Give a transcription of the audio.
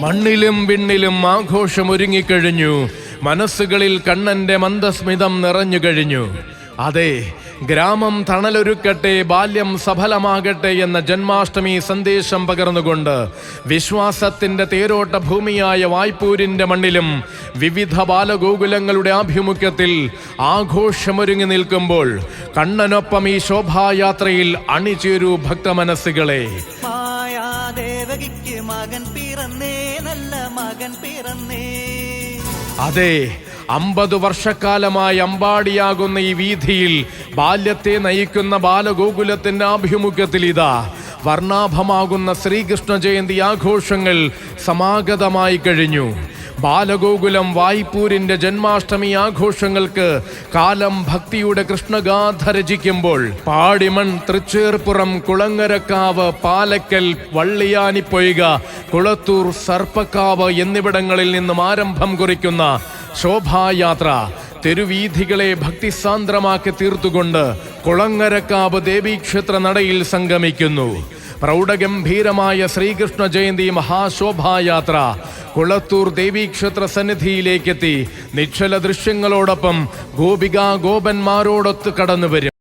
മണ്ണിലും വിണ്ണിലും ആഘോഷം ഒരുങ്ങിക്കഴിഞ്ഞു മനസ്സുകളിൽ കണ്ണന്റെ മന്ദസ്മിതം നിറഞ്ഞു കഴിഞ്ഞു അതെ ഗ്രാമം തണലൊരുക്കട്ടെ ബാല്യം സഫലമാകട്ടെ എന്ന ജന്മാഷ്ടമി സന്ദേശം പകർന്നുകൊണ്ട് വിശ്വാസത്തിന്റെ തേരോട്ട ഭൂമിയായ വായ്പൂരിന്റെ മണ്ണിലും വിവിധ ബാലഗോകുലങ്ങളുടെ ആഭിമുഖ്യത്തിൽ ആഘോഷമൊരുങ്ങി നിൽക്കുമ്പോൾ കണ്ണനൊപ്പം ഈ ശോഭായാത്രയിൽ അണിചേരൂ ഭക്തമനസ്സുകളെ. മകൻ പിറന്നേ നല്ല മകൻ പിറന്നേ. അതെ അമ്പത് വർഷക്കാലമായി അമ്പാടിയാകുന്ന ഈ വീഥിയിൽ ബാല്യത്തെ നയിക്കുന്ന ബാലഗോകുലത്തിന്റെ ആഭിമുഖ്യത്തിൽ ഇതാ. വർണാഭമാകുന്ന ശ്രീകൃഷ്ണ ജയന്തി ആഘോഷങ്ങൾ സമാഗതമായി കഴിഞ്ഞു. ബാലഗോകുലം വായ്പൂരിന്റെ ജന്മാഷ്ടമി ആഘോഷങ്ങൾക്ക് കാലം ഭക്തിയുടെ കൃഷ്ണഗാഥ രചിക്കുമ്പോൾ പാടിമൺ തൃച്ചേർപ്പുറം കുളങ്ങരക്കാവ് പാലക്കൽ വള്ളിയാനിപ്പൊയ്ക കുളത്തൂർ സർപ്പക്കാവ് എന്നിവിടങ്ങളിൽ നിന്നും ആരംഭം കുറിക്കുന്ന ശോഭായാത്ര. തെരുവീഥികളെ ഭക്തിസാന്ദ്രമാക്കി തീർത്തുകൊണ്ട് കുളങ്ങരക്കാവ് ദേവീക്ഷേത്ര നടയിൽ സംഗമിക്കുന്നു. പ്രൗഢഗംഭീരമായ ശ്രീകൃഷ്ണ ജയന്തി മഹാശോഭായാത്ര. കുളത്തൂർ ദേവീക്ഷേത്ര സന്നിധിയിലേക്കെത്തി നിശ്ചല ദൃശ്യങ്ങളോടൊപ്പം ഗോപിക ഗോപന്മാരോടൊത്ത് കടന്നു വരും